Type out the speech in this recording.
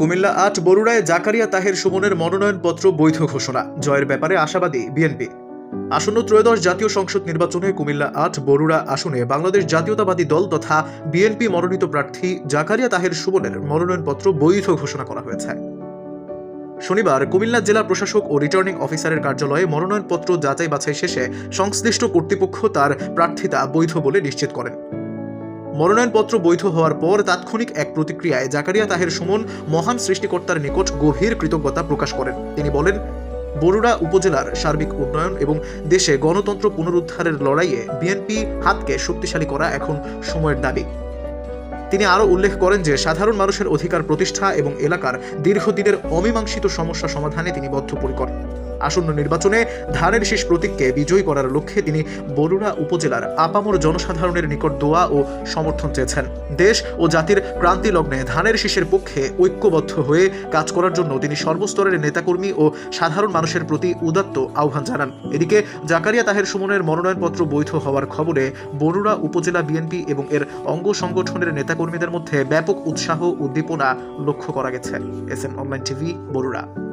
কুমিল্লা আট, বরুড়ায় জাকারিয়া তাহের সুমনের মনোনয়নপত্র বৈধ ঘোষণা। জয়ের ব্যাপারে আশাবাদী বিএনপি। আসন্ন ত্রয়োদশ জাতীয় সংসদ নির্বাচনে কুমিল্লা আট, বরুড়া আসনে বাংলাদেশ জাতীয়তাবাদী দল তথা বিএনপি মনোনীত প্রার্থী জাকারিয়া তাহের সুমনের মনোনয়নপত্র বৈধ ঘোষণা করা হয়েছে। শনিবার কুমিল্লা জেলা প্রশাসক ও রিটার্নিং অফিসারের কার্যালয়ে মনোনয়নপত্র যাচাই বাছাই শেষে সংশ্লিষ্ট কর্তৃপক্ষ তার প্রার্থিতা বৈধ বলে নিশ্চিত করেন। মনোনয়নপত্র বৈধ হওয়ার পর তাৎক্ষণিক এক প্রতিক্রিয়ায় জাকারিয়া তাহের সুমন মহান সৃষ্টিকর্তার নিকট গভীর কৃতজ্ঞতা প্রকাশ করেন। তিনি বলেন, বরুড়া উপজেলার সার্বিক উন্নয়ন এবং দেশে গণতন্ত্র পুনরুদ্ধারের লড়াইয়ে বিএনপি হাতকে শক্তিশালী করা এখন সময়ের দাবি। তিনি আরও উল্লেখ করেন যে, সাধারণ মানুষের অধিকার প্রতিষ্ঠা এবং এলাকার দীর্ঘদিনের অমীমাংসিত সমস্যা সমাধানে তিনি বদ্ধপরিকর। আসন্ন নির্বাচনে ধানের শীষ প্রতীককে বিজয়ী করার লক্ষ্যে তিনি বরুড়া উপজেলার আপামর জনসাধারণের নিকট দোয়া ও সমর্থন চেয়েছেন। দেশ ও জাতির ক্রান্তি লগ্নে ধানের শীষের পক্ষে ঐক্যবদ্ধ হয়ে কাজ করার জন্য তিনি সর্বস্তরের নেতাকর্মী ও সাধারণ মানুষের প্রতি উদাত্ত আহ্বান জানান। এদিকে জাকারিয়া তাহের সুমনের মনোনয়নপত্র বৈধ হওয়ার খবরে বরুড়া উপজেলা বিএনপি এবং এর অঙ্গ সংগঠনের নেতাকর্মীদের মধ্যে ব্যাপক উৎসাহ উদ্দীপনা লক্ষ্য করা গেছে। S N online TV, Barura.